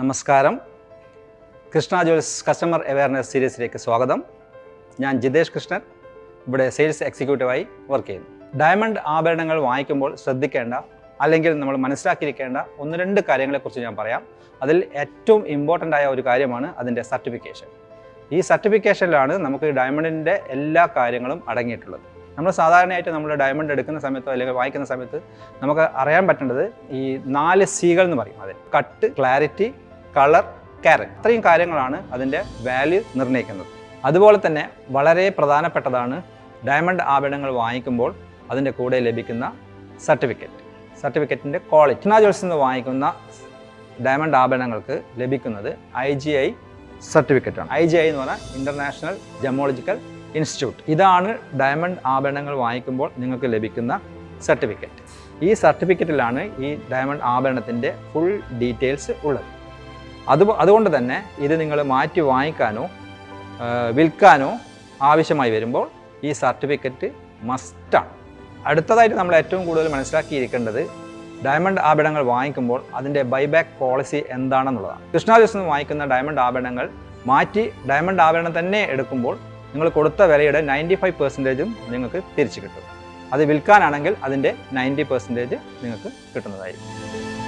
നമസ്കാരം. Krishna jewels customer awareness സീരീസിലേക്ക് സ്വാഗതം. ഞാൻ ജിതേഷ് കൃഷ്ണൻ. ഇവിടെ സെയിൽസ് എക്സിക്യൂട്ടീവായി വർക്ക് ചെയ്യുന്നു. ഡയമണ്ട് ആഭരണങ്ങൾ വാങ്ങിക്കുമ്പോൾ ശ്രദ്ധിക്കേണ്ട അല്ലെങ്കിൽ നമ്മൾ മനസ്സിലാക്കിയിരിക്കേണ്ട ഒന്ന് രണ്ട് കാര്യങ്ങളെക്കുറിച്ച് ഞാൻ പറയാം. അതിൽ ഏറ്റവും ഇമ്പോർട്ടന്റ് ആയ ഒരു കാര്യമാണ് അതിന്റെ സർട്ടിഫിക്കേഷൻ. ഈ സർട്ടിഫിക്കേഷനിലാണ് നമുക്ക് ഡയമണ്ടിന്റെ എല്ലാ കാര്യങ്ങളും അടങ്ങിയിട്ടുള്ളത്. നമ്മൾ സാധാരണയായിട്ട് നമ്മൾ ഡയമണ്ട് എടുക്കുന്ന സമയത്തോ അല്ലെങ്കിൽ വാങ്ങിക്കുന്ന സമയത്ത് നമുക്ക് അറിയാൻ പറ്റേണ്ടത് ഈ നാല് സീകൾ എന്ന് പറയും അതിൽ. Cut clarity colour carat. ഇത്രയും കാര്യങ്ങളാണ് അതിന്റെ വാല്യൂ നിർണയിക്കുന്നത്. അതുപോലെ തന്നെ വളരെ പ്രധാനപ്പെട്ടതാണ് ഡയമണ്ട് ആഭരണങ്ങൾ വാങ്ങിക്കുമ്പോൾ അതിന്റെ കൂടെ ലഭിക്കുന്ന സർട്ടിഫിക്കറ്റ് സർട്ടിഫിക്കറ്റിന്റെ ക്വാളിറ്റി കൃഷ്ണ ജ്വൽസിൽ നിന്ന് വാങ്ങിക്കുന്ന ഡയമണ്ട് ആഭരണങ്ങൾക്ക് ലഭിക്കുന്നത് ഐ ജി ഐ സർട്ടിഫിക്കറ്റാണ് ഐ ജി ഐ എന്ന് പറഞ്ഞാൽ ഇന്റർനാഷണൽ ജമോളജിക്കൽ ഇൻസ്റ്റിറ്റ്യൂട്ട് ഇതാണ് ഡയമണ്ട് ആഭരണങ്ങൾ വാങ്ങിക്കുമ്പോൾ നിങ്ങൾക്ക് ലഭിക്കുന്ന സർട്ടിഫിക്കറ്റ് ഈ സർട്ടിഫിക്കറ്റിലാണ് ഈ ഡയമണ്ട് ആഭരണത്തിന്റെ ഫുൾ ഡീറ്റെയിൽസ് ഉള്ളത്. അത് അതുകൊണ്ട് തന്നെ ഇത് നിങ്ങൾ മാറ്റി വാങ്ങിക്കാനോ വിൽക്കാനോ ആവശ്യമായി വരുമ്പോൾ ഈ സർട്ടിഫിക്കറ്റ് മസ്റ്റാണ് അടുത്തതായിട്ട് നമ്മൾ ഏറ്റവും കൂടുതൽ മനസ്സിലാക്കിയിരിക്കേണ്ടത് ഡയമണ്ട് ആഭരണങ്ങൾ വാങ്ങിക്കുമ്പോൾ അതിന്റെ ബൈബാക്ക് പോളിസി എന്താണെന്നുള്ളതാണ്. കൃഷ്ണ ജ്വൽസിൽ നിന്ന് വാങ്ങിക്കുന്ന ഡയമണ്ട് ആഭരണങ്ങൾ മാറ്റി ഡയമണ്ട് ആഭരണം തന്നെ എടുക്കുമ്പോൾ നിങ്ങൾ കൊടുത്ത വിലയുടെ നയന്റി ഫൈവ് പെർസെന്റേജും നിങ്ങൾക്ക് തിരിച്ചു കിട്ടും. അത് വിൽക്കാനാണെങ്കിൽ അതിന്റെ നയന്റി പെർസെന്റേജ് നിങ്ങൾക്ക് കിട്ടുന്നതായിരിക്കും.